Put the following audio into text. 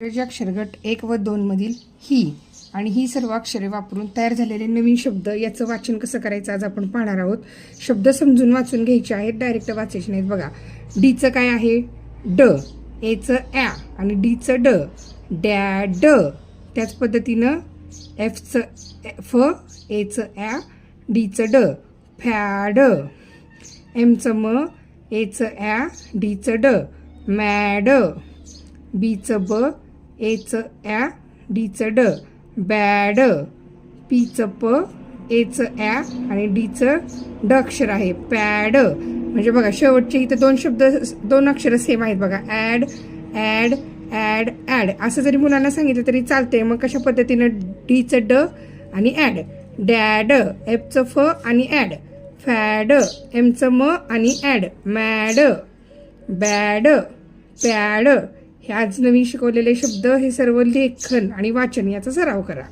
इंग्रजी अक्षरगट एक व दोन मधील ही आणि ही सर्व अक्षरे वापरून तयार झालेले नवीन शब्द याचं वाचन कसं करायचं आज आपण पाहणार आहोत. शब्द समजून वाचून घ्यायचे आहेत. डायरेक्ट वाचायचे नाहीत बघा. डीचं काय आहे? ड. एचं ॲ आणि डीचं ड. डॅ ड. त्याच पद्धतीनं एफचं फ एचं ॲ डीचं ड. फॅड एमचं म एचं ॲ डीचं ड. मॅड बीचं ब एचं ॲ डीचं ड. बॅड. पीचं प एचं ॲ आणि डीचं ड अक्षर आहे. पॅड. म्हणजे बघा शेवटचे इथं दोन शब्द दोन अक्षरं सेम आहेत बघा. Add add add add. असं जरी मुलांना सांगितलं तरी चालतंय. मग कशा पद्धतीनं डीचं ड आणि ॲड? डॅड एफचं फ आणि ॲड. फॅड एमचं म आणि ॲड. Mad bad. पॅड. हे आज नवीन शिकवलेले शब्द हे सर्व लेखन आणि वाचन याचा सराव करा.